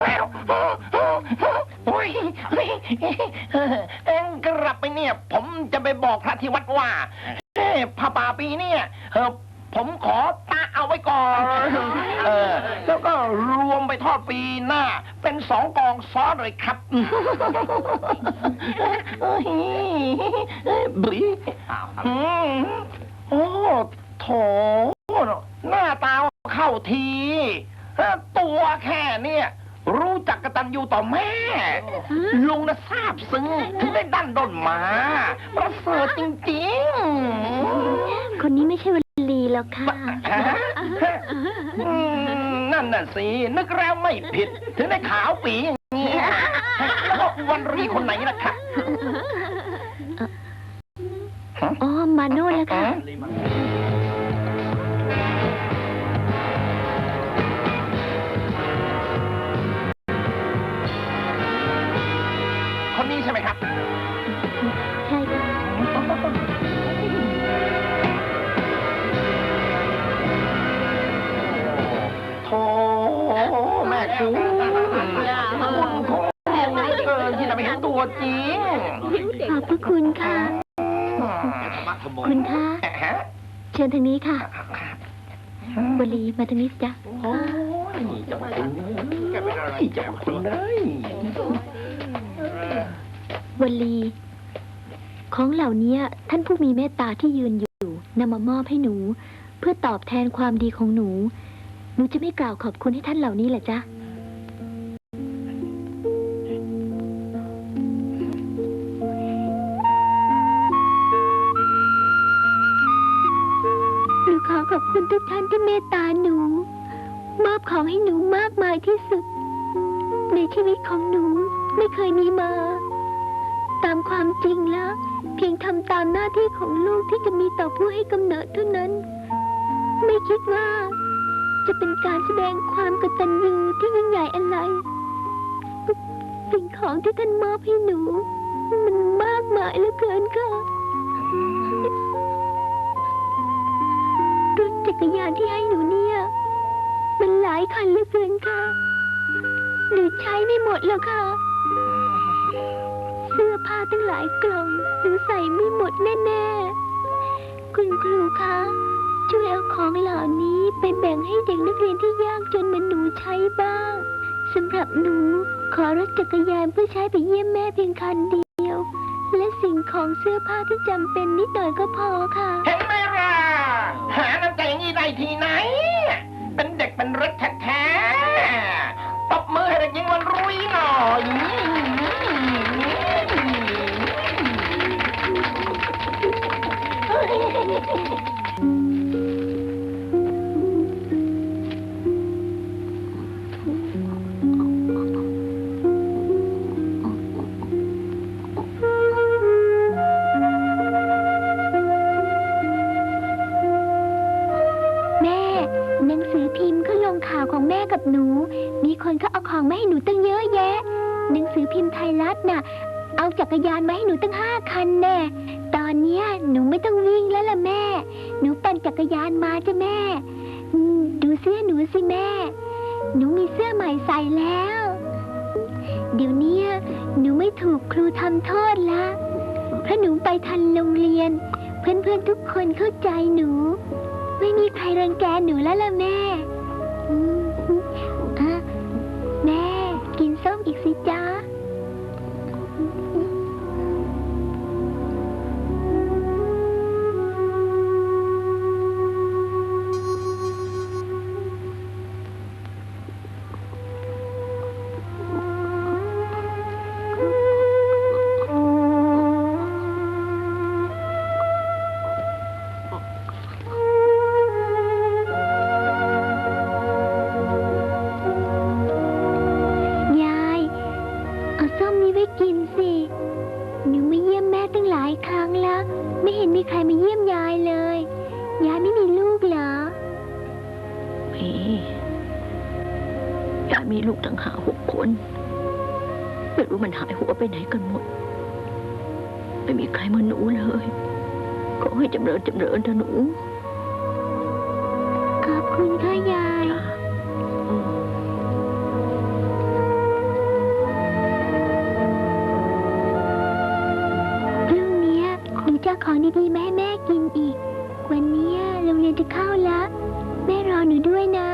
แล้ยเอ็งกลับไปเนี่ย ผมจะไปบอกพระที่วัดว่าเอ้พระป่าปีเนี่ยเออผมขอตาเอาไว้ก่อน เออ แล้วก็รวมไปทอดปีหน้า เป็นสองกองซ้อนเลยครับเฮ้ยบีอืมโอ้โถหน้าตาเข้าที ตัวแค่เนี่ย รู้จักกตัญญูต่อแม่ ลุงนะทราบซึ้งถึงได้ดันด้นมา ประเสริฐจริงคนนี้ไม่ใช่วลีหรอกค่ะๆฮะอืมนั่นน่ะสินึกแล้วไม่ผิด ถึงได้ขาวปีอย่างนี้แล้วก็วันรีคนไหนล่ะคะฮะอ๋อมาโน่แล้วค่ะ เชิญทางนี้ค่ะวลีมาทางนี้สิจ้ะโอ้ยจะมาคุณจะเป็นอะไรจะมาคุณเลยวลี ของเหล่านี้ท่านผู้มีเมตตาที่ยืนอยู่นำมามอบให้หนู เพื่อตอบแทนความดีของหนู หนูจะไม่กล่าวขอบคุณให้ท่านเหล่านี้แหละจ๊ะ นูขอขอบคุณทุกท่านที่เมตตาหนู มอบของให้หนูมากมายที่สุด ในชีวิตของหนูไม่เคยมีมา ตามความจริงแล้ว เพียงทำตามหน้าที่ของลูกที่จะมีต่อผู้ให้กำเนิดเท่านั้น ไม่คิดว่า จะเป็นการแสดงความกตัญญูที่ยิ่งใหญ่อะไรสิ่งของที่ท่านมอบให้หนู มันมากมายเหลือเกินค่ะ กรยานที่ให้หนูเนี่ย มันหลายคันเหลือเกินค่ะ หนูใช้ไม่หมดแล้วค่ะ เสื้อผ้าตั้งหลายกล่องหนูใส่ไม่หมดแน่ๆ คุณครูคะช่วยเอาของเหล่านี้ไปแบ่งให้เด็กนักเรียนที่ยากจนเหมือนหนูใช้บ้างสำหรับหนูขอรถจักรยานเพื่อใช้ไปเยี่ยมแม่เพียงคันเดียว และสิ่งของเสื้อผ้าที่จำเป็นนิดหน่อยก็พอค่ะ เห็นไหมล่ะ หาน้ำใจอย่างนี้ได้ที่ไหน เป็นเด็กเป็นเล็กแท้ๆตบมือให้เด็กหญิงมันรุยหน่อยแาเองมาให้หนูตั้งเยอะแยะ หนังสือพิมพ์ไทยรัฐน่ะ เอาจักรยานมาให้หนูตั้งห้าคันแน่ ตอนเนี้ยหนูไม่ต้องวิ่งแล้วล่ะแม่ หนูปั่นจักรยานมาจ้ะแม่อืมดูเสื้อหนูสิแม่ หนูมีเสื้อใหม่ใส่แล้ว เดี๋ยวเนี้ยหนูไม่ถูกครูทำโทษละ เพราะหนูไปทันโรงเรียน เพื่อนๆทุกคนเข้าใจหนู ไม่มีใครรังแกหนูแล้วล่ะแม่ นี้ยายมีลูกทั้งหาหกคน ไม่รู้มันหายหัวไปไหนกันหมด ไม่มีใครมาหนูเลยขอให้จำเริญจำเริญเถอะหนูขอบคุณค่ะยาย เรื่งนี้หนูจะของดีๆมาให้แม่กินอีก วันนี้ยโรงเรียนจะเข้าแล้ว แม่รอหนูด้วยนะ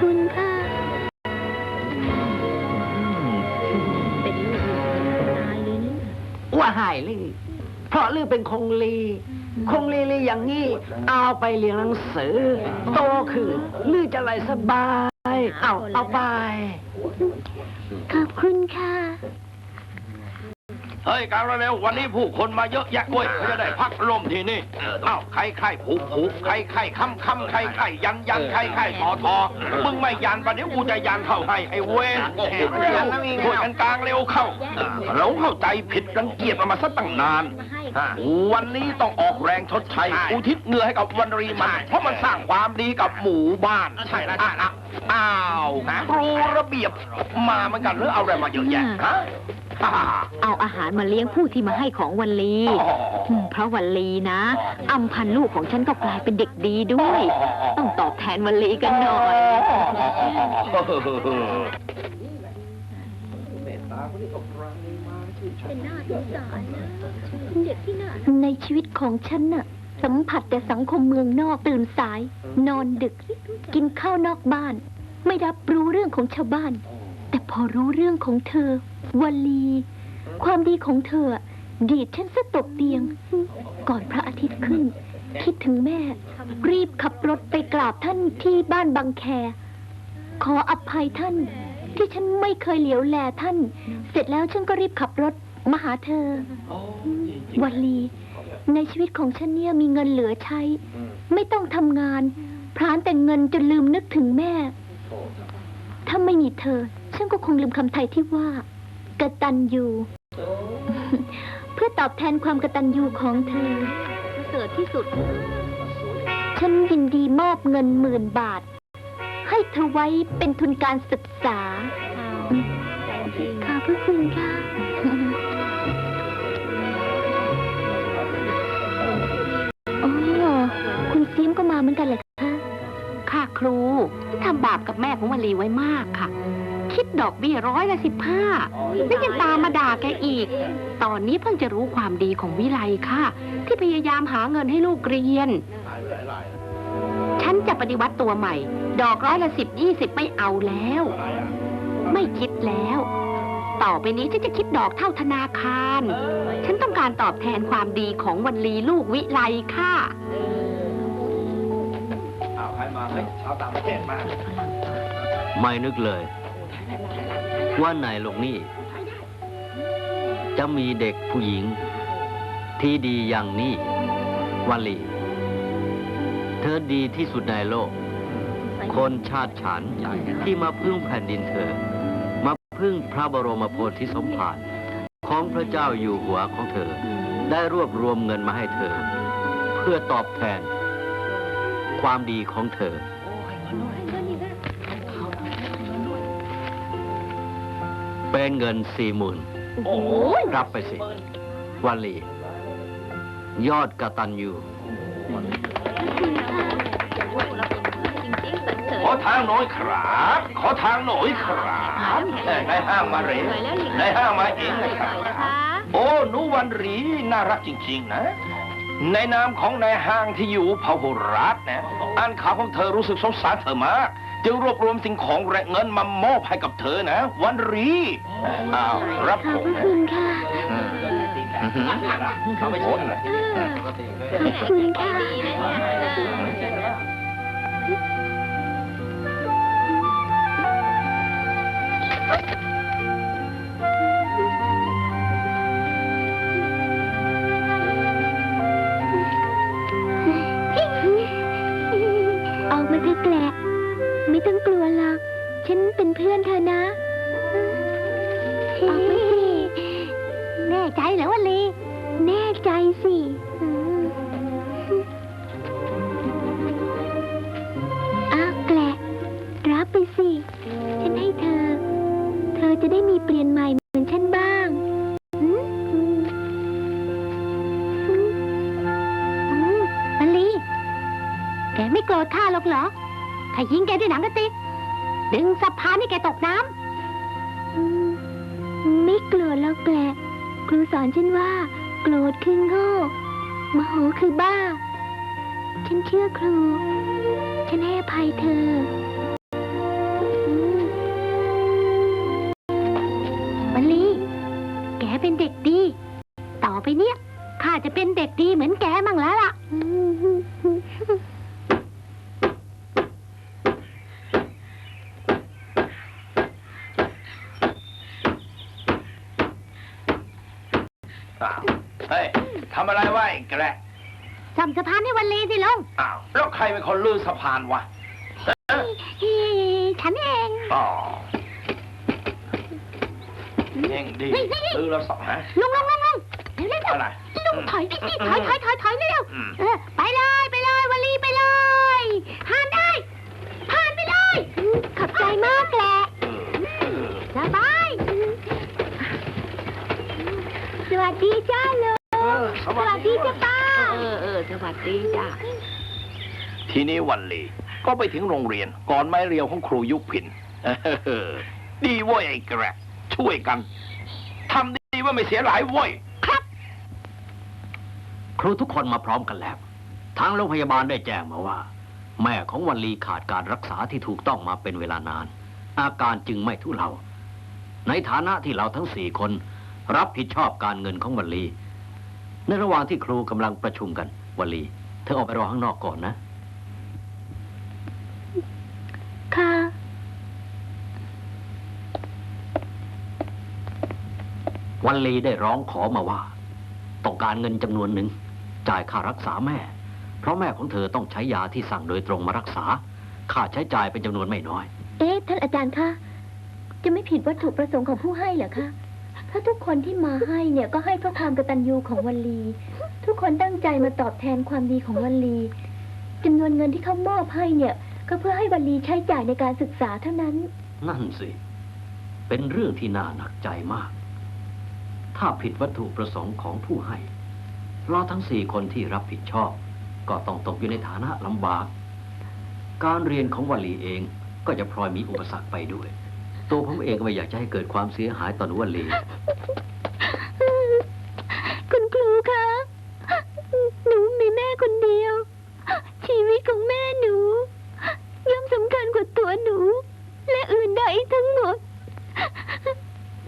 คุณค่ะ เป็นลูกตายเลยนี่ว่าหายลือเพราะลือเป็นคงลี คงลีลีอย่างนี้ เอาไปเรียนหนังสือ โตขึ้นลือจะไรสบาย เอาเอาไป ขอบคุณค่ะ เฮ้ยการเร็ววันนี้ผู้คนมาเยอะแยะเว้ยเขาจะได้พักลมที่นี่เอ้าใครใครผูกผูกใครใครค้ำค้ำใครใครยันยันใครใครทอทอมึงไม่ยันปะเดี๋ยวกูจะยันเข้าให้ไอ้เวนเร็วช่วยกันกลางเร็วเข้าเราเข้าใจผิดรังเกียจมันมาซะตั้งนาน วันนี้ต้องออกแรงชดใช้อุทิศเหงื่อให้กับวันรีมัน เพราะมันสร้างความดีกับหมู่บ้านใช่แล้วอ้าวครูระเบียบมาเหมือนกันหรือเอาอะไรมาเยอะแยะฮะเอาอาหารมาเลี้ยงผู้ที่มาให้ของวันลีอ๋ออืมเพราะวันลีนะอำพันธ์ลูกของฉันก็กลายเป็นเด็กดีด้วย ต้องตอบแทนวันลีกันหน่อย ในชีวิตของฉันน่ะ สัมผัสแต่สังคมเมืองนอกตื่นสาย นอนดึก กินข้าวนอกบ้าน ไม่รับรู้เรื่องของชาวบ้าน แต่พอรู้เรื่องของเธอวลี ความดีของเธอ ดีดฉันสะตกเตียง ก่อนพระอาทิตย์ขึ้น คิดถึงแม่ รีบขับรถไปกราบท่านที่บ้านบางแค ขออภัยท่านที่ฉันไม่เคยเหลียวแลท่าน เสร็จแล้วฉันก็รีบขับรถ มาหาเธอวันลี ในชีวิตของฉันเนี่ยมีเงินเหลือใช้ ไม่ต้องทำงาน พรานแต่เงินจนลืมนึกถึงแม่ ถ้าไม่มีเธอ ฉันก็คงลืมคำไทยที่ว่ากตัญญู เพื่อตอบแทนความกตัญญูของเธอประเสริฐที่สุด ฉันยินดีมอบเงินหมื่นบาท ให้เธอไว้เป็นทุนการศึกษาขอบพระคุณค่ะ ก็มาเหมือนกันเหรอคะค่ะครูทำบาปกับแม่ของวลีไว้มากค่ะ คิดดอกเบี้ยร้อยละสิบห้าแล้วยังตามมาด่าแกอีก ตอนนี้เพิ่งจะรู้ความดีของวิไลค่ะ ที่พยายามหาเงินให้ลูกเรียน ฉันจะปฏิวัติตัวใหม่ ดอกร้อยละสิบยี่สิบไม่เอาแล้ว ไม่คิดแล้ว ต่อไปนี้ฉันจะคิดดอกเท่าธนาคาร ฉันต้องการตอบแทนความดีของวันลีลูกวิไลค่ะ เฮ้ยชาวต่างประเทศมาไม่นึกเลย ว่าในโลกนี้จะมีเด็กผู้หญิง ที่ดีอย่างนี้วันลีเธอดีที่สุดในโลก คนชาติฉันที่มาพึ่งแผ่นดินเธอ มาพึ่งพระบรมโพธิสมภารของพระเจ้าอยู่หัวของเธอ ได้รวบรวมเงินมาให้เธอ เพื่อตอบแทน ความดีของเธอ เป็นเงินสี่หมื่นโอ้โหรับไปสิวันลี ยอดกตันยูโอ้ทางหน่อยครับ ขอทางหน่อยครับเอ้ยนายห้างมาเร็วนายห้างมาเองนะครับโอ้หนูวันหรี น่ารักจริง ๆ นะ ในนามของนายห้างที่อยู่พหุรัฐนะอ่านข่าวของเธอรู้สึกสงสารเธอมาก จึงรวบรวมสิ่งของและเงินมามอบให้กับเธอนะ วันหรีอ้าวรับขผอบมพระคุณค่ะ อืมเขาไม่พ้นเลยขอบคุณค่ะ แกละ ไม่ต้องกลัวหรอก ฉันเป็นเพื่อนเธอนะ ออกมาสิ แน่ใจเหรอวะลี แน่ใจสิอืมอ้าวแกละรับไปสิ ฉันให้เธอ เธอจะได้มีเปลี่ยนใหม่เหมือนฉันบ้างอืมอืมอืมอืมวลี แกไม่โกรธข้าหรอกเหรอ ถ้ายิงแกด้วยหนังกระติกดึงสะพานให้แกตกน้ำไม่โกรธแล้วแกละครูสอนฉันว่า โกรธคือโง่โมโหคือบ้า ฉันเชื่อครู ฉันให้อภัยเธออืมวันลี แกเป็นเด็กดี ต่อไปเนี้ยข้าจะเป็นเด็กดีเหมือนแกมั่งแล้วล่ะอ้าวเฮ้ย ทำอะไรไวะไอ้แกละซ่อมสะพานให้วันลีสิลุงอ้าวแล้วใครเป็นคนลื้อสะพานวะเอ๊ะฉันเองอ๋อเองดีลื้อแล้วสองฮะ ลุงลุงลุงลุงเร็วเร็วเร็วอะไรลุงถอยดิถอยถอยถอยถอยเร็วอืม เออไปเลยไปเลยวันลีไปเลยผ่านได้ ผ่านไปเลยขอบใจมากแหละ เออเออ สบาย สวัสดีจ้าลุงเออสวัส ดีจ้าป้า เออเออสวัสดีจ้ะทีนี้วันลีก็ไปถึงโรงเรียนก่อนไม้เรียวของครูยุพินเออดีเว้ยไอ้แกระช่วยกันทำดีว่าไม่เสียหลายเว้ย ครูทุกคนมาพร้อมกันแล้ว ทางโรงพยาบาลได้แจ้งมาว่า แม่ของวันลีขาดการรักษาที่ถูกต้องมาเป็นเวลานาน อาการจึงไม่ทุเลาในฐานะที่เราทั้งสี่คน รับผิดชอบการเงินของวันลี ในระหว่างที่ครูกำลังประชุมกันวันลีเธอออกไปรอข้างนอกก่อนนะ ค่ะ วันลีได้ร้องขอมาว่า ต้องการเงินจำนวนหนึ่ง จ่ายค่ารักษาแม่ เพราะแม่ของเธอต้องใช้ยาที่สั่งโดยตรงมารักษา ค่าใช้จ่ายเป็นจำนวนไม่น้อย เอ๊ะ ท่านอาจารย์คะ จะไม่ผิดวัตถุประสงค์ของผู้ให้เหรอคะ ถ้าทุกคนที่มาให้เนี่ยก็ให้เพราะความกตัญญูของวันลี ทุกคนตั้งใจมาตอบแทนความดีของวันลีจำนวนเงินที่เขามอบให้เนี่ย ก็เพื่อให้วันลีใช้จ่ายในการศึกษาเท่านั้น นั่นสิ เป็นเรื่องที่น่าหนักใจมาก ถ้าผิดวัตถุประสงค์ของผู้ให้เราทั้งสี่คนที่รับผิดชอบ ก็ต้องตกอยู่ในฐานะลำบาก การเรียนของวันลีเองก็จะพลอยมีอุปสรรคไปด้วย ตัวผมเองก็ไม่อยากจะให้เกิดความเสียหายต่อหนูวลีคุณครูคะ หนูมีแม่คนเดียว ชีวิตของแม่หนู ย่อมสำคัญกว่าตัวหนู และอื่นใดทั้งหมด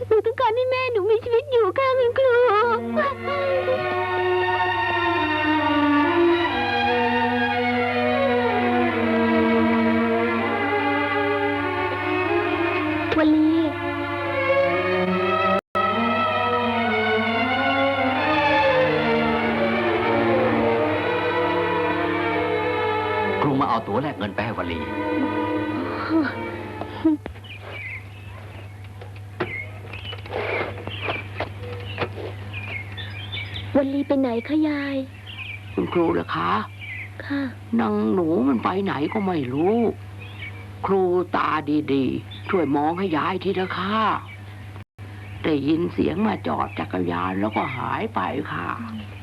หนูต้องการให้แม่หนูมีชีวิตอยู่ค่ะคุณครู ครูมาเอาตั๋วแลกเงินไปให้วลี วันลีไปไหนคะยาย คุณครูเหรอคะค่ะ นางหนูมันไปไหนก็ไม่รู้ ครูตาดีๆ ช่วยมองให้ยายทีเถอะค่ะได้ยินเสียงมาจอดจักรยานแล้วก็หายไปค่ะอ